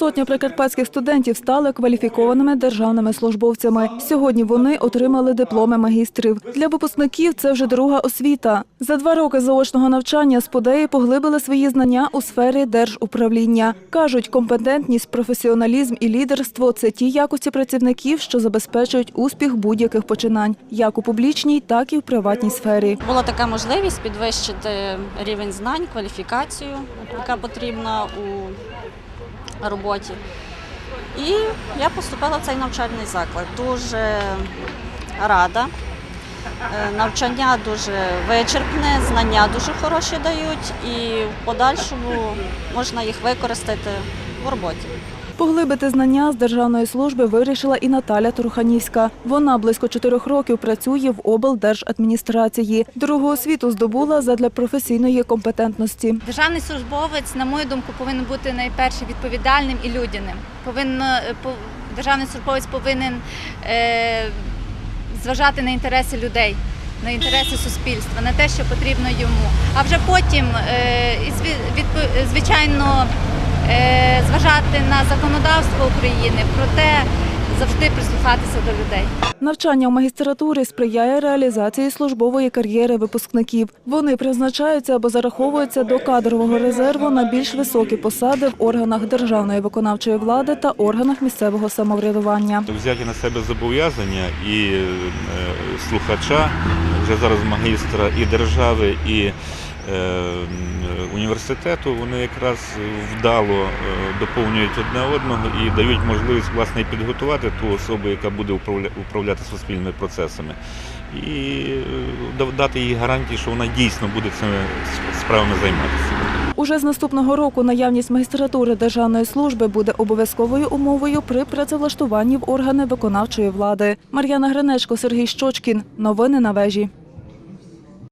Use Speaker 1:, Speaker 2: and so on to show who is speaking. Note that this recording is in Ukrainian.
Speaker 1: Сотня прикарпатських студентів стали кваліфікованими державними службовцями. Сьогодні вони отримали дипломи магістрів. Для випускників це вже друга освіта. За два роки заочного навчання сподеї поглибили свої знання у сфері держуправління. Кажуть, компетентність, професіоналізм і лідерство це ті якості працівників, що забезпечують успіх будь-яких починань, як у публічній, так і в приватній сфері.
Speaker 2: Була така можливість підвищити рівень знань, кваліфікацію, яка потрібна у роботі. І я поступила в цей навчальний заклад. Дуже рада. Е, Навчання дуже вичерпне, знання дуже хороші дають, і в подальшому можна їх використати в роботі.
Speaker 1: Поглибити знання з державної служби вирішила і Наталя Турханівська. Вона близько чотирьох років працює в облдержадміністрації. Другу освіту здобула задля професійної компетентності.
Speaker 3: Державний службовець, на мою думку, повинен бути найперше відповідальним і людяним. Повинно е, по- державний службовець повинен е, зважати на інтереси людей, на інтереси суспільства, на те, що потрібно йому. А вже потім, е, звичайно, зважати на законодавство України, проте завжди прислухатися до людей.
Speaker 1: Навчання в магістратурі сприяє реалізації службової кар'єри випускників. Вони призначаються або зараховуються до кадрового резерву на більш високі посади в органах державної виконавчої влади та органах місцевого самоврядування.
Speaker 4: взяти на себе зобов'язання і е, слухача, вже зараз магістра і держави, і е, університету, вони якраз вдало е, доповнюють одне одного і дають можливість власне підготувати ту особу, яка буде управляти суспільними процесами, і е, дати їй гарантії, що вона дійсно буде цими справами займатися.
Speaker 1: Уже з наступного року наявність магістратури державної служби буде обов'язковою умовою при працевлаштуванні в органи виконавчої влади. Мар'яна Гринечко, Сергій Щочкін. Новини на вежі.